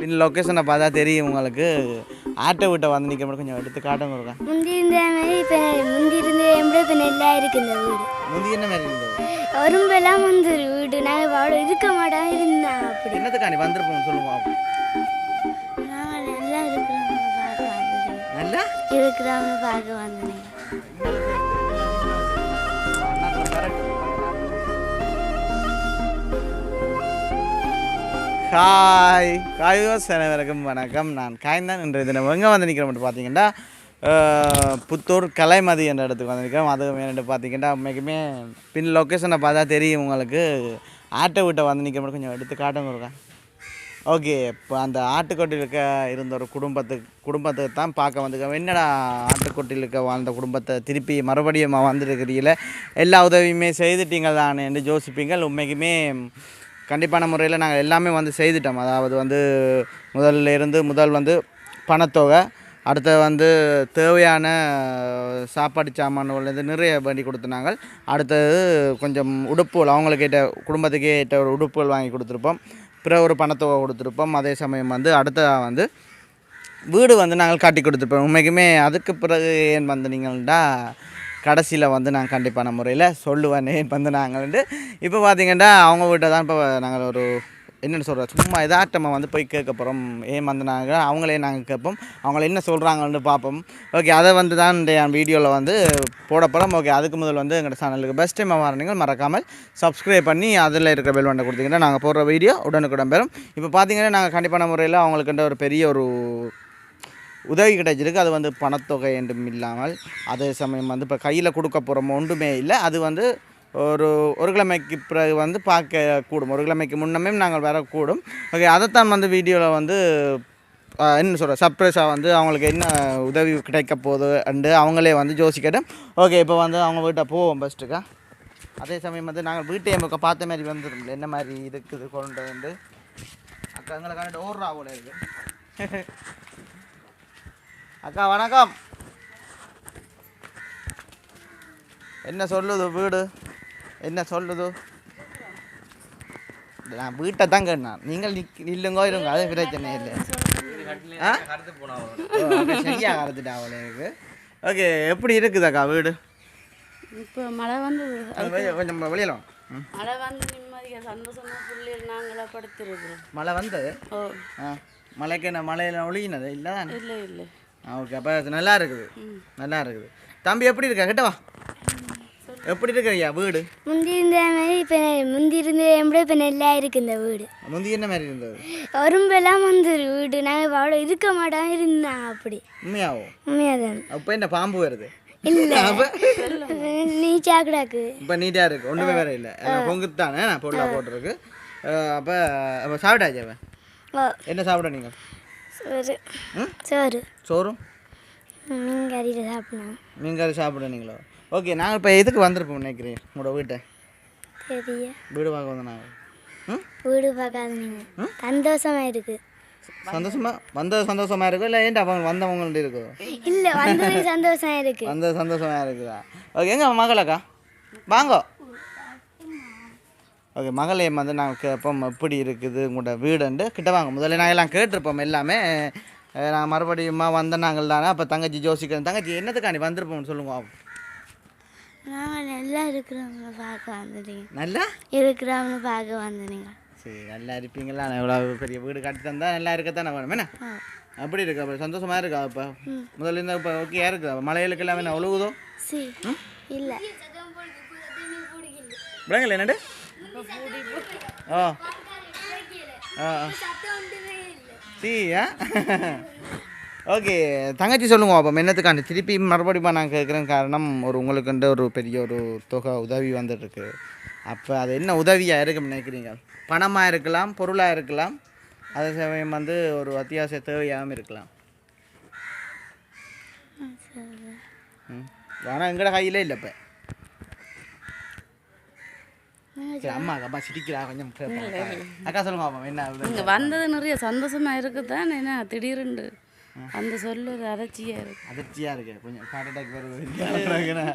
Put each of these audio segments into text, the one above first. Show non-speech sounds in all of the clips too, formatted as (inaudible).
பின் லொக்கேஷனை பார்த்தா தெரியும் உங்களுக்கு. ஆட்டோ விட்ட வந்து நிற்க மட்டும் கொஞ்சம் எடுத்து காட்டுங்க இருக்கா முந்தி இருந்த மாதிரி இப்போ முந்தி இருந்த எப்படி இப்போ நல்லா இருக்கு இந்த வீடு. முந்தி என்ன மாதிரி இருந்தது? வரும்பெல்லாம் வந்து வீடு. நாங்கள் வாழ இருக்க மாட்டோம். இருந்தான் அப்படி. என்னத்துக்காண்டி வந்திருப்போம். நாங்கள் நல்லா இருக்கிறவங்க பார்க்க வந்துடுங்க நல்லா? இருக்கிறவங்க பார்க்க வந்துடுங்க ஹாய் காய்வாஸ் அனைவருக்கும் வணக்கம். நான் காய்ந்தான். இன்றைய தினம் எங்கே வந்து நிற்கிறோம் மட்டும் பார்த்தீங்கன்னா புத்தூர் கலைமதி என்ற இடத்துக்கு வந்து நிற்கிறோம் அது என்னென்று பார்த்தீங்கன்னா உண்மைக்குமே பின் லொக்கேஷனை பார்த்தா தெரியும் உங்களுக்கு. ஆட்டோ விட்ட வந்து நிற்கிற மட்டும் கொஞ்சம் எடுத்து காட்டுங்க இருக்கேன் ஓகே இப்போ அந்த ஆட்டுக்கொட்டில் இருக்க இருந்த ஒரு குடும்பத்துக்கு குடும்பத்துக்கு தான் பார்க்க வந்திருக்கேன் என்னடா ஆட்டுக்கொட்டில் இருக்க வாழ்ந்த குடும்பத்தை திருப்பி மறுபடியும் வந்திருக்கிறீங்கள எல்லா உதவியுமே செய்துட்டீங்க தான் என்று யோசிப்பீங்கள் உண்மைக்குமே கண்டிப்பான முறையில் நாங்கள் எல்லாமே வந்து செய்துட்டோம். அதாவது வந்து முதல்ல இருந்து முதல் வந்து பணத்தொகை அடுத்து வந்து தேவையான சாப்பாடு சாமான்லேருந்து நிறைய பண்ணி கொடுத்துனாங்க. அடுத்தது கொஞ்சம் உடுப்புகள் அவங்களுக்கு ஏற்ற குடும்பத்துக்கு ஏற்ற ஒரு உடுப்புகள் வாங்கி கொடுத்துருப்போம். பிறகு ஒரு பணத்தொகை கொடுத்துருப்போம். அதே சமயம் வந்து அடுத்ததாக வந்து வீடு வந்து நாங்கள் காட்டி கொடுத்துருப்போம். உண்மைக்குமே அதுக்கு பிறகு ஏன் வந்து நீங்கள்டா கடைசியில் வந்து நான் கண்டிப்பான முறையில் சொல்லுவேன் ஏன் வந்து இப்போ பார்த்தீங்கன்னா அவங்க வீட்டை தான் இப்போ நாங்கள் ஒரு என்னென்னு சொல்கிறோம் சும்மா எதாட்டமாக வந்து போய் கேட்க போகிறோம் ஏன் வந்தனாங்க அவங்களே நாங்கள் கேட்போம். அவங்கள என்ன சொல்கிறாங்கன்னு பார்ப்போம். ஓகே அதை வந்து தான் இந்த வீடியோவில் வந்து போட போகிறோம் ஓகே அதுக்கு முதல் வந்து எங்கள் சேனலுக்கு பெஸ்ட் டைம் வரணுங்கள் மறக்காமல் சப்ஸ்கிரைப் பண்ணி அதில் இருக்கிற பெல் வண்டை கொடுத்தீங்கன்னா நாங்கள் போடுற வீடியோ உடனுக்குடன் பெறும். இப்போ பார்த்தீங்கன்னா நாங்கள் கண்டிப்பான முறையில் அவங்களுக்குன்ற ஒரு பெரிய ஒரு உதவி கிடைச்சிருக்கு. அது வந்து பணத்தொகை என்றும் இல்லாமல் அதே சமயம் வந்து இப்போ கையில் கொடுக்க போகிறோம் ஒன்றுமே இல்லை. அது வந்து ஒரு ஒரு கிழமைக்கு பிறகு வந்து பார்க்க கூடும். ஒரு கிழமைக்கு முன்னமே நாங்கள் வரக்கூடும். ஓகே அதைத்தான் வந்து வீடியோவில் வந்து என்ன சொல்கிற சர்ப்ரைஸாக வந்து அவங்களுக்கு என்ன உதவி கிடைக்க போகுது அண்டு அவங்களே வந்து யோசிக்கட்டும். ஓகே இப்போ வந்து அவங்க வீட்டை போவோம் ஃபஸ்ட்டுக்கா அதே சமயம் வந்து நாங்கள் வீட்டை எமக்கு பார்த்த மாதிரி வந்துடும் என்ன மாதிரி இருக்குது கொண்டு வந்து? அக்கா எங்களை கண்டு ஓடுறா போல (laughs) அக்கா வணக்கம். என்ன சொல்லுது வீடு? என்ன சொல்லுது? நான் வீட்டை தான் கேட்டேன். நீங்கள் நிக் இல்லைங்கோ இருங்க அது பிரச்சனை இல்லை. ஆ? ஓ, அப்ப சரியா கறந்துட்டா அவளை ஓகே எப்படி இருக்குதாக்கா வீடு? இப்போ மழை வந்து கொஞ்சம் வெளியில வா. ம். மழை வந்து நிம்மதியாக சந்தோஷமா பிள்ளைகள் நாங்களா படுத்துருக்குறோம். மழை வந்தது ஓ. ஆ. மழைக்கு என்ன மழையில ஒழுகினது? இல்லை இல்லை இல்லை. ஓகே அப்போ நல்லா இருக்குது. நல்லா இருக்குது. தம்பி எப்படி இருக்கா? கிட்ட வா. எப்படி இருக்கிறியா வீடு? முந்தி இருந்த மாதிரி இப்போ முந்தி இருந்த எப்படி இப்போ நல்லா இருக்கு இந்த வீடு. முந்தி என்ன மாதிரி இருந்தது? வரும்பெல்லாம் வந்து வீடு. நாங்கள் வாழ இருக்க மாட்டோம். இருந்தான் அப்படி. உண்மையாவும் உண்மையாதான். அப்போ என்ன பாம்பு வருது? இல்லை. (laughs) அப்போ நீ சாக்கடாக்கு இப்போ நீட்டாக இருக்கு. ஒன்றுமே வேற இல்லை. பொங்குத்து தானே. பொருளாக போட்டிருக்கு. அப்போ அப்போ சாப்பிட்டாச்சு என்ன சாப்பிட நீங்கள் சோறு? சோறு. சோறும்? மீன் கறியில் சாப்பிடணும். நீங்கள் அது சாப்பிட நீங்களோ? ஓகே நாங்கள் இப்போ எதுக்கு வந்திருப்போம் நினைக்கிறேன் உங்களோட வீட்டை? பெரிய வீடு பார்க்க வந்து நாங்கள் வீடு பார்க்காத நீங்கள் சந்தோஷமா இருக்கு. சந்தோஷமா? வந்தது சந்தோஷமா இருக்கும் இல்லை ஏன்டா அவங்க வந்தவங்கள்ட்ட இருக்கோ? இல்லை வந்தது சந்தோஷம் இருக்கு. வந்தது சந்தோஷமா இருக்குதா? ஓகே எங்க மகளக்கா? வாங்கோ. ஓகே மகளையும் வந்து நாங்கள் கேட்போம் எப்படி இருக்குது உங்களோட வீடுண்டு கிட்ட வாங்க. முதல்ல நாங்கள் எல்லாம் கேட்டிருப்போம் எல்லாமே. நான் மறுபடியுமா வந்த நாங்கள் தானே அப்போ தங்கச்சி ஜோசிக்கிறேன் தங்கச்சி என்னத்துக்காண்டி வந்திருப்போம்னு சொல்லுங்க நாங்கள் நல்லா இருக்கிறவங்க பார்க்க வந்துட்டீங்க நல்லா? இருக்கிறவங்க பார்க்க வந்துட்டீங்க சரி நல்லா இருப்பீங்களா? நான் இவ்வளோ பெரிய வீடு கட்டி தந்தா நல்லா இருக்கத்தானே வேணும் என்ன? அப்படி இருக்கா அப்போ சந்தோஷமா இருக்கா இப்போ முதல்ல இருந்தால் இப்போ ஓகே இருக்குதா மலைகளுக்கு எல்லாமே என்ன ஒழுகுதோ? சி இல்லை. விளங்கல என்னண்டு ஓ ஆ சி ஆ ஓகே தங்கச்சி சொல்லுங்க அப்போ என்னத்துக்காண்டி திருப்பி மறுபடியும் நான் கேட்குறேன் காரணம் ஒரு உங்களுக்குன்ற ஒரு பெரிய ஒரு தொகை உதவி வந்துட்டுருக்கு அப்போ அது என்ன உதவியாக இருக்குன்னு நினைக்கிறீங்க பணமாக இருக்கலாம் பொருளாக இருக்கலாம் அதே சமயம் வந்து ஒரு அத்தியாவசிய தேவையாகவும் இருக்கலாம் ம் ஆனால் எங்கட கையிலே இல்லை இப்போ சரி அம்மா அம்மா சிரிக்கிறா கொஞ்சம். அக்கா சொல்லுங்க பாப்போம் என்ன? இங்கே வந்தது நிறைய சந்தோஷமா இருக்குதான் என்ன திடீர்னு அந்த சொல்லுறது அதிர்ச்சியா இருக்கு. அதிர்ச்சியாக இருக்கு. கொஞ்சம் ஹார்ட் அட்டாக் வருது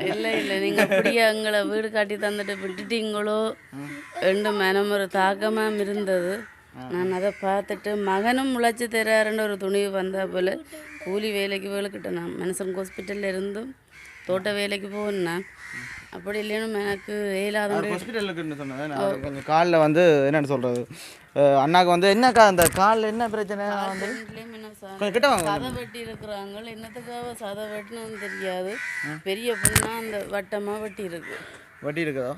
இல்லை இல்லை நீங்க அப்படியே எங்களை வீடு காட்டி தந்துட்டு விட்டுட்டீங்களோ? ரெண்டு மனம் ஒரு தாக்கமாக இருந்தது. நான் அதை பார்த்துட்டு மகனும் முளைச்சி தராருன்னு ஒரு துணிவு வந்தா போல் கூலி வேலைக்கு வேலைக்கிட்டேன் நான் மனுஷன் ஹாஸ்பிட்டலில் இருந்தும் தோட்ட வேலைக்கு போனேன் அப்படி இல்லைன்னு எனக்கு இயலாத ஹாஸ்பிட்டலுக்குன்னு சொன்னேன். கொஞ்சம் காலில் வந்து என்னென்னு சொல்கிறது அண்ணாக்கு வந்து என்னக்கா அந்த காலில் என்ன பிரச்சனை? வந்து கொஞ்சம் கிட்ட வாங்க சதை வெட்டி இருக்கிறாங்க என்னத்துக்காக சதை வெட்டினு தெரியாது. பெரிய பொண்ணா அந்த வட்டமாக வெட்டி இருக்கு வட்டி இருக்குதோ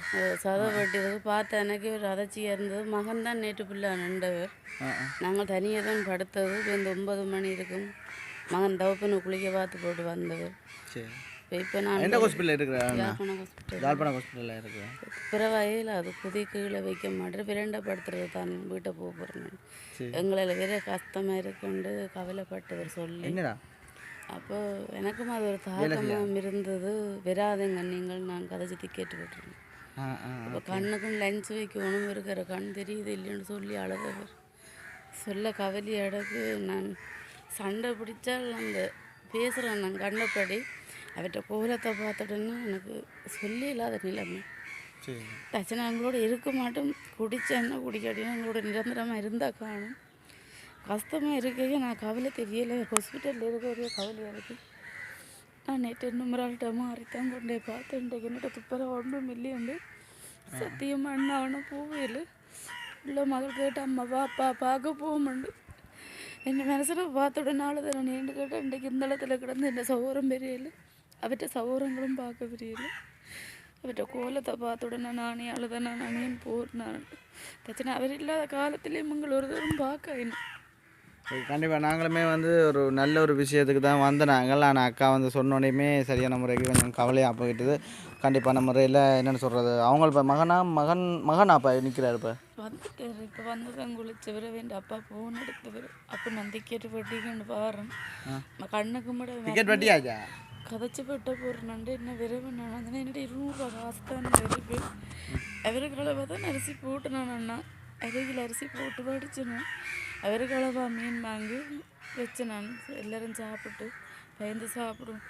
சதை வெட்டி இருக்கு பார்த்த எனக்கு ஒரு அதிர்ச்சியாக இருந்தது மகன் தான் நேற்று பிள்ளை நின்றவர். நாங்கள் தனியாக தான் படுத்தது. இந்த ஒன்பது மணி இருக்கும். மகன் தவப்பனை குளிக்க பார்த்து போட்டு வந்தவர். சரி. இப்போ இப்போ நான் எந்த ஹாஸ்பிட்டலில் இருக்கிற அண்ணா? யாழ்ப்பாணம் ஹாஸ்பிட்டல் யாழ்ப்பாணம் ஹாஸ்பிட்டலில் இருக்கிறேன் பிறவையில் அது குதி கீழே வைக்க மாட்டேன். பிரண்டப்படுத்துறது தான் வீட்டை போக போகிறேன் சரி. எங்களால் வேற கஷ்டமாக இருக்குண்டு கவலைப்பட்டவர் சொல்லி. என்னடா? அப்போ எனக்கும் அது ஒரு தாக்கமாக இருந்தது. வராதுங்க நீங்கள் நான் கதைச்சி டிக்கெட் விட்டுருந்தேன் அப்போ கண்ணுக்கும் லென்ஸ் வைக்கணும் இருக்கிற கண் தெரியுது இல்லைன்னு சொல்லி அழுதவர். சொல்ல கவலி அடக்கு நான் சண்டை பிடிச்சால் அந்த பேசுகிறேன் நான் கண்டபடி அவர்கிட்ட கோலத்தை பார்த்துட்டேன்னா எனக்கு சொல்லி இல்லாத நிலைமை. சரி. தச்சனை அவங்களோட இருக்க மாட்டோம். குடிச்சேன்னா குடிக்காட்டினா அவங்களோட நிரந்தரமாக இருந்தால் காணும். கஷ்டமாக இருக்கையே நான் கவலை தெரியலை. ஹாஸ்பிட்டலில் இருக்க ஒரு கவலையாக இருக்குது நான் நேற்று இன்னும் ஆள்கிட்ட மாறித்தான் கொண்டே பார்த்தேன். இன்றைக்கு என்னோட துப்பரை ஒன்றும் இல்லையுண்டு சத்தியமாக அண்ணா அவனை போவேல உள்ள மகள் கேட்ட அம்மா வாப்பா பார்க்க போகும்ண்டு என் மனசில் பார்த்த உடனால தான் நீண்டு கேட்டேன் இன்றைக்கு இந்த இடத்துல கிடந்து என்ன சௌரம் பெரியல அவற்ற சௌரங்களும் பார்க்க பெரியல அவற்ற கோலத்தை பார்த்த உடனே நானே அழுதேன் நான் போர்னான் பிரச்சனை அவர் இல்லாத காலத்திலேயும் உங்களை ஒரு தூரம் பார்க்க கண்டிப்பாக நாங்களுமே வந்து ஒரு நல்ல ஒரு விஷயத்துக்கு தான் வந்த நாங்கள் ஆனால் அக்கா வந்து சொன்னோடையுமே சரியான முறைக்கு கொஞ்சம் கவலையாக போயிட்டுது கண்டிப்பான முறையில் என்னென்னு சொல்கிறது அவங்க இப்போ மகனா மகன் மகனா இப்போ நிற்கிறாரு இப்போ வந்துட்டார் இப்போ வந்து தான் குளிச்சவர் வேண்ட அப்பா ஃபோன் எடுத்தவர் அப்போ நான் டிக்கெட் வெட்டிக்கொண்டு பாருறேன் நான் கண்ணுக்கு மட்டும் டிக்கெட் வெட்டியாச்சா கதைச்சு பெட்ட போடுறேன்ட்டு என்ன விரைவு நான் என்னோட இருநூறுவா காசு தான் இருக்கு அவருக்கு அளவாக தான் அரிசி போட்டு நான் அண்ணா. அருகில் அரிசி போட்டு படிச்சேன் அவருக்கு அளவாக மீன் வாங்கி வச்சேன் நான் எல்லாரும் சாப்பிட்டு பயந்து சாப்பிடும்.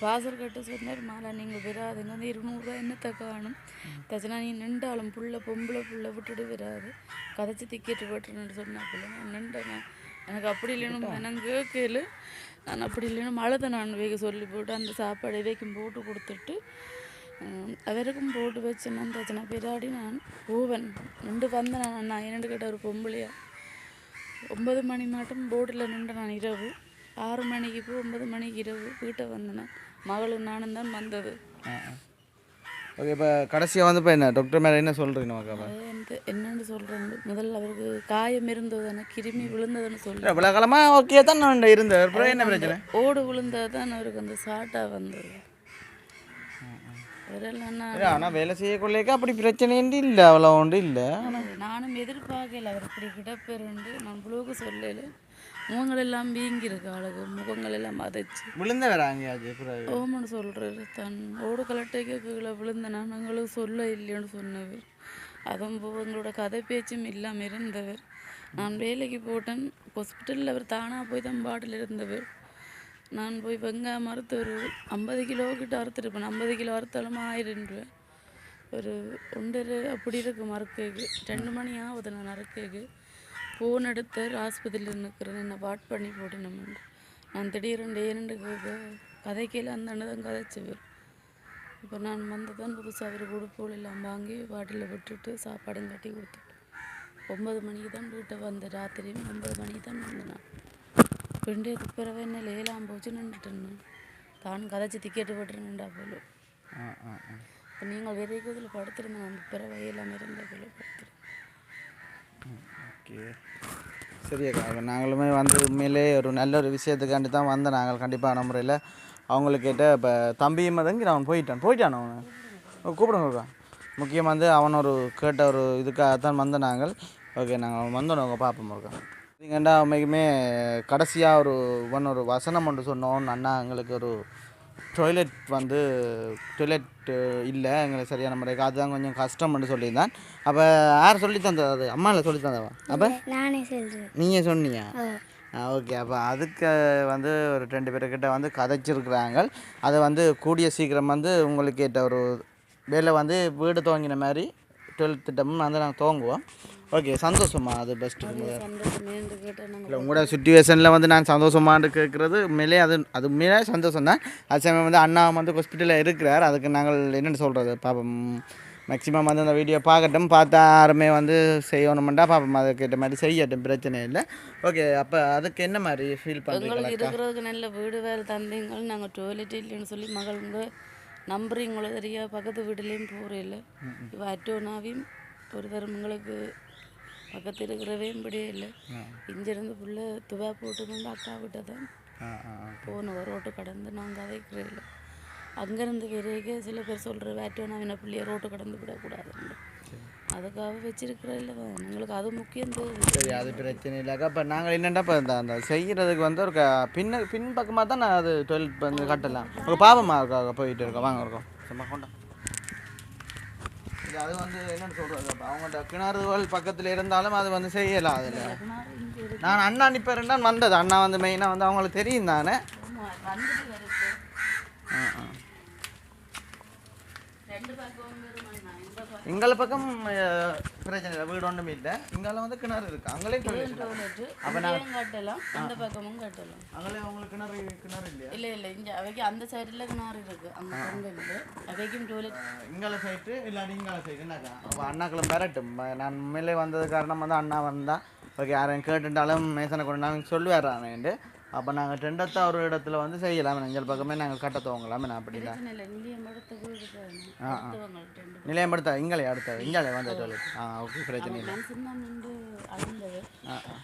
வாசல் கட்ட சொன்னார் மாலா நீங்கள் விராதுங்க வந்து இருநூறுவா என்னத்தை காணும்? தச்சனா நீ நின்றாலும் புள்ள பொம்பளை புள்ள விட்டுட்டு விராது கதைச்சி டிக்கெட்டு போட்டுருன்னு சொன்னாப்புல. நான் நின்றேன் எனக்கு அப்படி இல்லைன்னு மனம் கேட்கல. நான் அப்படி இல்லைன்னு அழுத நான் வேக சொல்லி போட்டு அந்த சாப்பாடு வைக்கும் போட்டு கொடுத்துட்டு அவருக்கும் போட்டு வச்சு நான் தச்சனா நான் போவேன் நின்று வந்தேன் நான் நான் இரண்டு கேட்ட ஒரு பொம்பளையா. ஒன்பது மணி மாட்டம் போட்டில் நின்று நான் இரவு. ஆறு மணிக்கு போய் ஒன்பது மணிக்கு இரவு வீட்டை வந்தேன். மகளும் நானும் தான் வந்தது. ஓகே இப்போ கடைசியாக வந்து இப்போ என்ன? டாக்டர் மேலே என்ன சொல்கிறீங்க நமக்கு வந்து என்னன்னு சொல்கிறேன் முதல்ல அவருக்கு காயம் இருந்ததுன்னு கிருமி விழுந்ததுன்னு சொல்லி இவ்வளோ காலமாக ஓகே தான் நான் இருந்தேன். அப்புறம் என்ன பிரச்சனை? ஓடு விழுந்தது தான் அவருக்கு அந்த சாட்டாக வந்தது. ஆனால் வேலை செய்யக்குள்ளேக்க அப்படி பிரச்சனைன்னு இல்லை அவ்வளோ ஒன்று இல்லை. நானும் எதிர்பார்க்கல. அவர் இப்படி கிடப்பேருண்டு நான் புழுவுக்கு சொல்லல. முகங்கள் எல்லாம் வீங்கியிருக்கு ஆளுக்கு முகங்கள் எல்லாம் மதைச்சு விழுந்த பிறகு? ஓமன்னு சொல்கிறாரு தன். ஓடு கலட்டைக்கு கீழே விழுந்தனா. நாங்களுக்கு சொல்ல இல்லைன்னு சொன்னவர். அதுவும் எங்களோட கதை பேச்சும் இல்லாமல் இருந்தவர். நான் வேலைக்கு போட்டேன். ஹாஸ்பிட்டலில் அவர் தானாக போய் தான் பாட்டில் இருந்தவர். நான் போய் வெங்காயம் அறுத்து ஒரு ஐம்பது கிலோ கிட்ட அறுத்துருப்பேன். ஐம்பது கிலோ அறுத்தாலும் ஆயிரம் ஒரு ஒன்றரை அப்படி இருக்கும் அறுக்கைக்கு ரெண்டு மணி ஆகுது நான் அறுக்கைக்கு ஃபோன் எடுத்து ஆஸ்பத்திரியில் நிற்கிறேன் என்னை வாட் பண்ணி போட்டு நம்ம நான் திடீரெண்டு ஏனெண்டு கதைக்கையில் அந்த அண்ணன் தான் கதைச்சவர் இப்போ நான் வந்து தான் புதுசாக அவர் உடுப்போல் எல்லாம் வாங்கி வாட்டில் விட்டுட்டு சாப்பாடும் கட்டி கொடுத்துட்டு ஒன்பது மணிக்கு தான் வீட்டை வந்தேன் ராத்திரியும் ஒன்பது மணிக்கு தான் வந்தேன். நான் ரெண்டேக்கு பிறகு என்ன லேலாம் போச்சு நின்றுட்டேன் நான். தான் கதைச்சி டிக்கெட்டு போட்டுருந்தா போல இப்போ நீங்கள் வேறு இதில் படுத்திருந்தேன் அந்த பிறவை எல்லாம் இருந்த போல படுத்துருந்தேன் ஓகே. சரி அக்கா நாங்களுமே வந்து உண்மையிலே ஒரு நல்ல ஒரு விஷயத்துக்காண்டி தான் வந்தோம். நாங்கள் கண்டிப்பான முறையில் அவங்களுக்கிட்ட இப்போ தம்பியும் தங்கி அவன் போயிட்டான். போயிட்டான் அவன்? கூப்பிடுங்க முக்கியமாக வந்து அவன் ஒரு கேட்ட ஒரு இதுக்காகத்தான் வந்த நாங்கள். ஓகே நாங்கள் வந்தோம். அவங்க பார்ப்போம் இருக்கா இதுங்கண்டா உண்மைக்குமே கடைசியாக ஒரு ஒன்று ஒரு வசனம் ஒன்று சொன்னோம். அண்ணா எங்களுக்கு ஒரு டாய்லெட் வந்து டாய்லெட் இல்லை எங்களுக்கு சரியான முறைக்கு அதுதான் கொஞ்சம் கஷ்டம்னு சொல்லியிருந்தான். அப்போ யார் சொல்லி தந்தது அது? அம்மாவில் சொல்லி தந்தவா? அப்போ? நானே சொல்கிறேன் நீங்கள் சொன்னீங்க? ஓகே. அப்போ அதுக்கு வந்து ஒரு ரெண்டு பேர்கிட்ட வந்து கதைச்சிருக்கிறாங்க. அதை வந்து கூடிய சீக்கிரம் வந்து உங்களுக்கு ஏற்ற ஒரு வேலை வந்து வீடு துவங்கின மாதிரி திட்டமும் வந்து நாங்கள் துவங்குவோம். ஓகே சந்தோஷமா அது பெஸ்ட்டு இல்லை உங்களோட சுச்சுவேஷனில் வந்து நான் சந்தோஷமான்னு கேட்குறது உண்மையிலே அது அது உண்மையிலே சந்தோஷம் தான் அது சமயம் வந்து அண்ணா வந்து ஹாஸ்பிட்டலில் இருக்கிறார் அதுக்கு நாங்கள் என்னென்னு சொல்கிறது பாப்போம். மேக்ஸிமம் வந்து அந்த வீடியோ பார்க்கட்டும் பார்த்தா யாருமே வந்து செய்யணுமெண்டா பாப்போம் அதுக்கேற்ற மாதிரி செய்யட்டும் பிரச்சனை இல்லை. ஓகே அப்போ அதுக்கு என்ன மாதிரி ஃபீல் பண்ணுறீங்களா இருக்கிறதுக்கு நல்ல வீடு வேறு தந்தீங்க நாங்கள் டாய்லெட் இல்லைன்னு சொல்லி நம்புறீங்களோ தெரியா பக்கத்து வீட்டுலேயும் போகிறேன் இவ அட்டோனாவையும் ஒரு தருமங்களுக்கு பக்கத்து இருக்கிறவே இப்படியே இல்லை இங்கிருந்து புள்ள துவா போட்டு வந்து அக்கா விட்ட தான். போன ரோட்டு கடந்து நாங்கள் அதைக்கிறேன் இல்லை அங்கேருந்து விரைக்க சில பேர் சொல்கிற வேட்டோனாவின பிள்ளைய ரோட்டு கடந்து விடக்கூடாதுன்னு. அதுக்காக வச்சிருக்கிறேன் இல்லை எங்களுக்கு அது முக்கியம் சரி அது பிரச்சனை இல்லைக்கா இப்போ நாங்கள் என்னென்னா இப்போ இந்த அந்த செய்கிறதுக்கு வந்து ஒரு பின்ன பின் பக்கமாக தான் நான் அது டுவெல்த் வந்து கட்டலாம். ஒரு பாவமாக இருக்கா போயிட்டு இருக்கோம். வாங்க இருக்கோம் சும்மா கொண்டா அது வந்து என்னன்னு சொல்கிறது இப்போ அவங்கள்ட்ட கிணறுகள் பக்கத்தில் இருந்தாலும் அது வந்து செய்யலாம் அதில். நான் அண்ணா இப்போ ரெண்டான் வந்தது. அண்ணா வந்து மெயினாக வந்து அவங்களுக்கு தெரியும் தானே? ஆ ஆ. ரெண்டு பக்கம் எங்களை பக்கம் பிரச்சனை இல்லை. வீடு ஒன்றும் இல்லை. இங்கால வந்து கிணறு இருக்குது அங்களே டோய்லெட்டு இங்கேயும் கட்டலாம். அந்த பக்கமும் கட்டலாம். அங்களே அவங்களுக்கு கிணறு கிணறு இல்லையா? இல்லை இல்லை. இங்கே அவைக்கு அந்த சைடில் கிணறு இருக்கு. அங்கே பொங்க இல்லை. அவைக்கும் டோய்லெட் இங்கால சைட்டு இல்லாட்டி இங்கால சைடு என்னக்கா? அப்போ அண்ணாக்களும் பெறட்டும் நான் உண்மையிலே வந்தது காரணம் வந்து அண்ணா வந்தா ஓகே யாரையும் கேட்டுட்டாலும் மேசனை கொண்டு நாங்கள் சொல்லுவார் அண்ணன்ட்டு அப்போ நாங்கள் ரெண்டத்த ஒரு இடத்துல வந்து செய்யலாம். எங்கள் பக்கமே நாங்கள் கட்ட துவங்கலாம். நான் எடுத்து வீடு ஆ, ஆ. நிலையம் படுத்தா இங்காலே அடுத்த இங்காலே வந்து. ஆ. ஓகே பிரச்சனை இல்லை. தான் ஆ ஆ.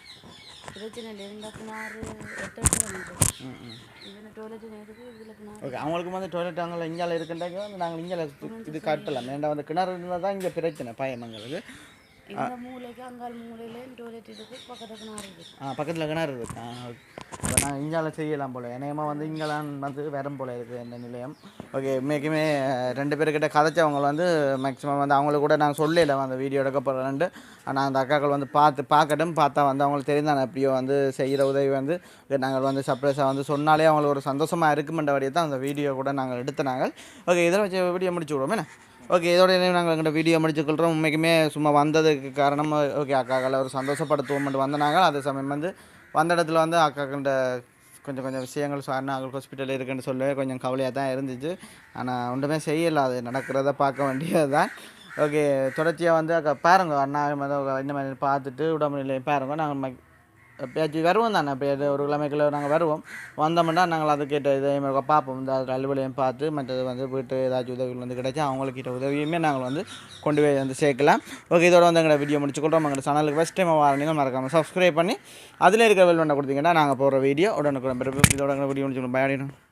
ஓகே அவங்களுக்கு வந்து டாய்லெட் அங்கே இங்கால இருக்குன்றாங்க வந்து நாங்கள் இங்கால இது கட்டலாம். ஏன்டா வந்து கிணறு இருந்தால் தான் இங்கே பிரச்சனை பயம் எங்களுக்கு இந்த மூலைக்கு அங்கால் மூலையிலேயும் டோய்லெட் இருக்குது பக்கத்து கிணறு இருக்குது ஆ பக்கத்தில் கிணறு இருக்கு. ஆ நான் இங்கால செய்யலாம் போல். இணையமாக வந்து இங்கெல்லாம் வந்து வரும் போல் இருக்குது இந்த நிலையம். ஓகே இன்றைக்குமே ரெண்டு பேர்கிட்ட கதைச்சவங்க வந்து மேக்ஸிமம் வந்து அவங்களுக்கு கூட நான் சொல்லல அந்த வீடியோ எடுக்க போகிறேன்ட்டு ஆனால் அந்த அக்காக்கள் வந்து பார்த்து பார்க்கட்டும் பார்த்தா வந்து அவங்களுக்கு தெரிந்தானே எப்படியோ வந்து செய்கிற உதவி வந்து. நாங்கள் வந்து சர்ப்ரைஸாக வந்து சொன்னாலே அவங்களுக்கு ஒரு சந்தோஷமாக இருக்குமென்ற வழியை தான் அந்த வீடியோ கூட நாங்கள் எடுத்தினாங்க. ஓகே இதில் வச்சு வீடியோ முடிச்சு விடுவோம் என்ன? ஓகே இதோட நாங்கள் எங்கள்கிட்ட வீடியோ முடிச்சுக்கொள்கிறோம் உண்மைக்குமே சும்மா வந்ததுக்கு காரணம் ஓகே அக்காக்களை ஒரு சந்தோஷப்படுத்துவோம் வந்தனாங்க. அதே சமயம் வந்து வந்த இடத்துல வந்து அக்காக்கிட்ட கொஞ்சம் கொஞ்சம் விஷயங்கள் சொன்னால் அவங்களுக்கு ஹாஸ்பிட்டல் இருக்குன்னு சொல்லவே கொஞ்சம் கவலையாக தான் இருந்துச்சு. ஆனால் ஒன்றுமே செய்யலை. அது நடக்கிறத பார்க்க வேண்டியது தான் ஓகே தொடர்ச்சியாக வந்து அக்கா பாருங்க அண்ணா இந்த மாதிரி பார்த்துட்டு உடம்புநிலை பாருங்க. நாங்கள் எப்பயாச்சும் வருவோம் தானே. இப்போ ஒரு கிழமைக்குள்ள நாங்கள் வருவோம். வந்தோம்னா நாங்கள் அதுக்கிட்ட இதே மாதிரி பார்ப்போம். இந்த அலுவலையும் பார்த்து மற்றது வந்து வீட்டு ஏதாச்சும் உதவிகள் வந்து கிடைச்சா அவங்கக்கிட்ட உதவியுமே நாங்கள் வந்து கொண்டு போய் வந்து சேர்க்கலாம். ஓகே இதோட வந்து எங்களை வீடியோ முடிச்சுக்கொள்கிறோம் எங்களோட சேனலுக்கு ஃபஸ்ட் டைம் வாரணிங்க மறக்காமல் சப்ஸ்கிரைப் பண்ணி அதில் இருக்கிற வெல் பண்ண கொடுத்தீங்கன்னா நாங்கள் போகிற வீடியோ உடனுக்குடன் இதோட வீடியோ முடிச்சுக்கணும் பயணிடும்